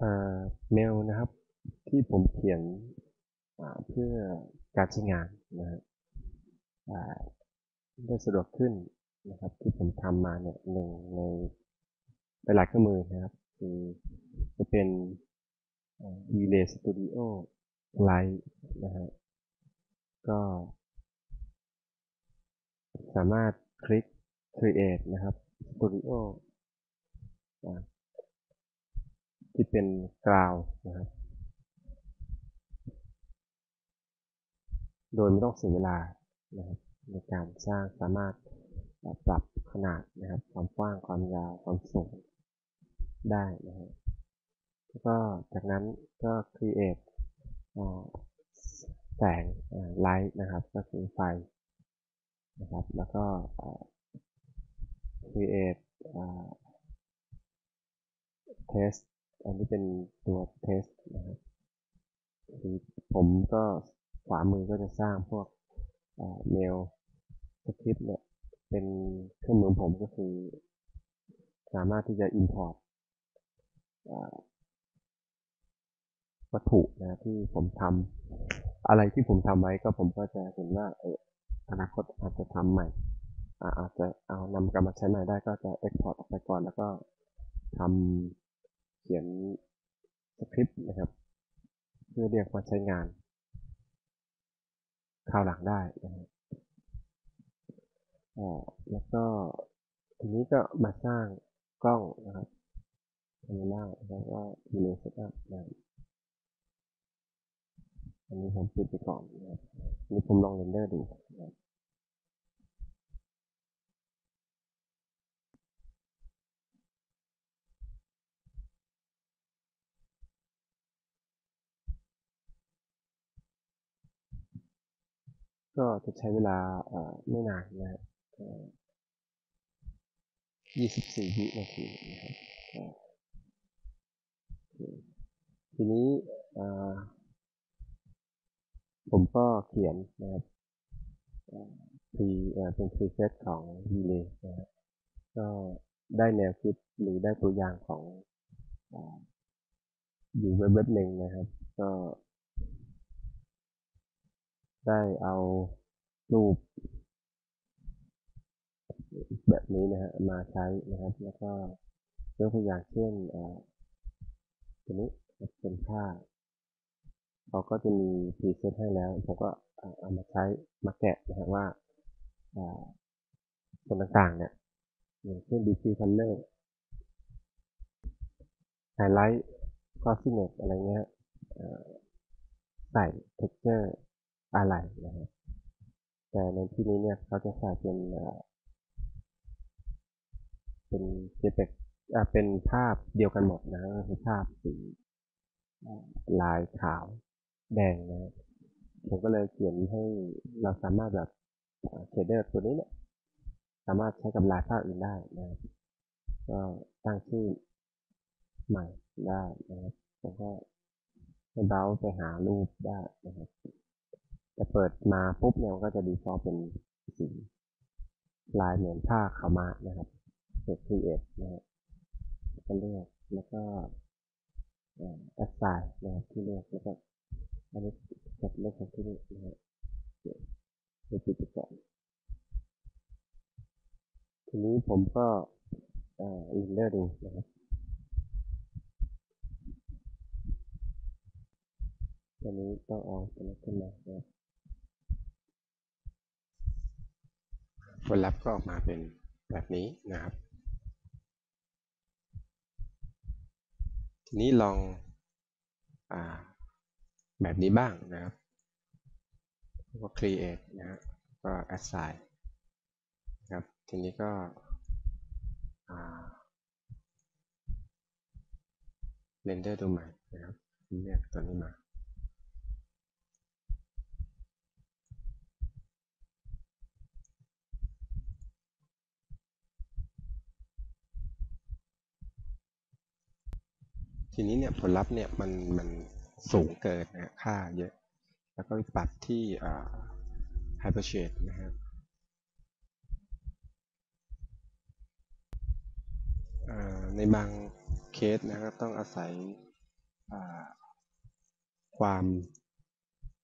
เอ่อเมลนะครับ ที่ผมเขียนเพื่อการใช้งานนะฮะได้สะดวกขึ้นนะครับ ที่ผมทำมาเนี่ยหนึ่งในหลายเครื่องมือนะครับ คือจะเป็นอ่า Relay Studio Lite นะฮะก็ สามารถคลิก Create นะครับ Studio อ่า ที่เป็นกราวนะครับ โดยไม่ต้องเสียเวลานะครับในการสร้างสามารถปรับขนาดนะครับ ความกว้างความยาวความสูงได้นะฮะแล้วก็จากนั้นก็ create แสงไลท์นะครับ ก็คือไฟนะครับ แล้วก็ create อ่า test อันนี้เป็นตัว test นะครับคือผมก็ขวามือก็จะสร้างพวกเมลสคริปต์เนี่ยเป็นเครื่องมือผมก็คือ สามารถที่จะ import วัตถุนะที่ผมทำอะไรที่ผมทำไว้ก็ผมก็จะเห็นว่าเอออนาคตอาจจะทำใหม่อาอาจจะเอานำกลับมาใช้ใหม่ได้ก็จะ export ออกไปก่อนแล้วก็ทำ เขียนสคริปต์นะครับ เพื่อเรียกมาใช้งานคราวหลังได้นะครับแล้วก็ทีนี้ก็มาสร้างกล้องนะครับคาเมล่าแล้วก็ relay setup นะอันนี้ผมปิดไปก่อนนะครับอันนี้ผมลองเรนเดอร์ดูนะครับ ก็จะใช้เวลาไม่นานนะครับ24วินาทีนะครับทีนี้ผมก็เขียนนะครับพรีเป็น preset ของ relay นะครับก็ได้แนวคิดหรือได้ตัวอย่างของอ่าอยู่เว็บเว็บหนึ่งนะครับ ก็ ได้เอารูป แบบนี้นะฮะมาใช้นะครับ แล้วก็ยกตัวอย่างเช่นอ่าตัวนี้เป็นผ้าเขาก็จะมีพรีเซตให้แล้วผมก็เอามาใช้มาแกะนะฮะว่าอ่าส่วนต่างๆเนี่ยอย่างเช่น DC color highlight glossiness อะไรเงี้ยใส่ texture อะไรนะครับแต่ในที่นี้เนี่ยเขาจะใส่เป็นเป็น JPEG อ่าเป็นภาพเดียวกันหมดนะก็คือภาพสีลายขาวแดงนะผมก็เลยเขียนให้เราสามารถแบบเชดเดอร์ตัวนี้เนี่ยสามารถใช้กับลายภาพอื่นได้นะก็ตั้งชื่อใหม่ได้นะครับแล้วก็ให้เบราว์ไปหารูปได้นะครับ แต่เปิดมาปุ๊บเนี่ยมันก็จะดีฟอลต์เป็นสีลายเหมือนผ้าขาวม้านะครับเสร็จ create นะครับก็เลือกแล้วก็ assign นะครับที่เลือกแล้วก็อันนี้จัดเลือกของที่นี่นะครับเดี๋ยวไปปิดไปก่อนทีนี้ผมก็เรนเดอร์ดูนะครับตอนนี้ต้องเอาตัวนี้ขึ้นมานะครับ ผลลัพธ์ก็ออกมาเป็นแบบนี้นะครับ ทีนี้ลองอแบบนี้บ้างนะครับก็ create นะฮะก็ assign นะครับ ทีนี้ก็เรนเดอร์ดูใหม่นะครับเรียกตัวนี้มา ทีนี้เนี่ยผลลัพธ์เนี่ยมันมันสูงเกินนะค่าเยอะ แล้วก็ปรับที่ hypershade นะครับในบางเคสนะครับต้องอาศัยความ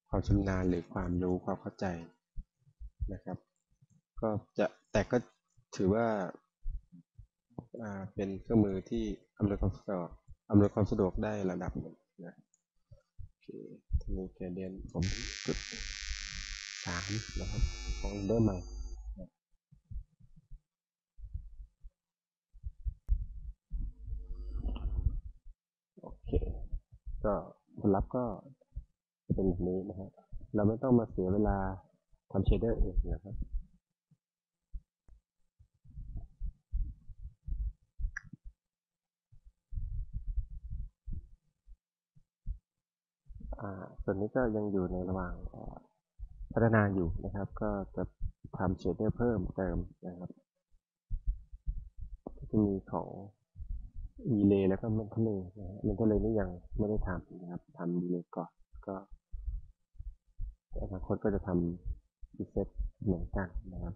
ความชำนาญหรือความรู้ความเข้าใจนะครับ ก็จะแต่ก็ถือว่าเป็นเครื่องมือที่อำนวยความสะดวก อำนวยความสะดวกได้ระดับหนึ่งนะโอเคทีนี้แกเดียนผมจุดสามนะครับของเดิมใหม่โอเค ก็ผลลัพธ์ก็เป็นแบบนี้นะครับเราไม่ต้องมาเสียเวลาทำเชดเดอร์เองนะครับ อ่า ส่วนนี้ก็ยังอยู่ในระหว่างพัฒนาอยู่นะครับ ก็จะทำเชดเดอร์เพิ่มเติมนะครับก็จะมีของวีเลแล้วก็เมนเทเลนะฮะเมนเทเลนี่ยังไม่ได้ทำนะครับทำวีเลก่อนก็อนาคตก็จะทำรีเซ็ตเหมือนกันนะครับ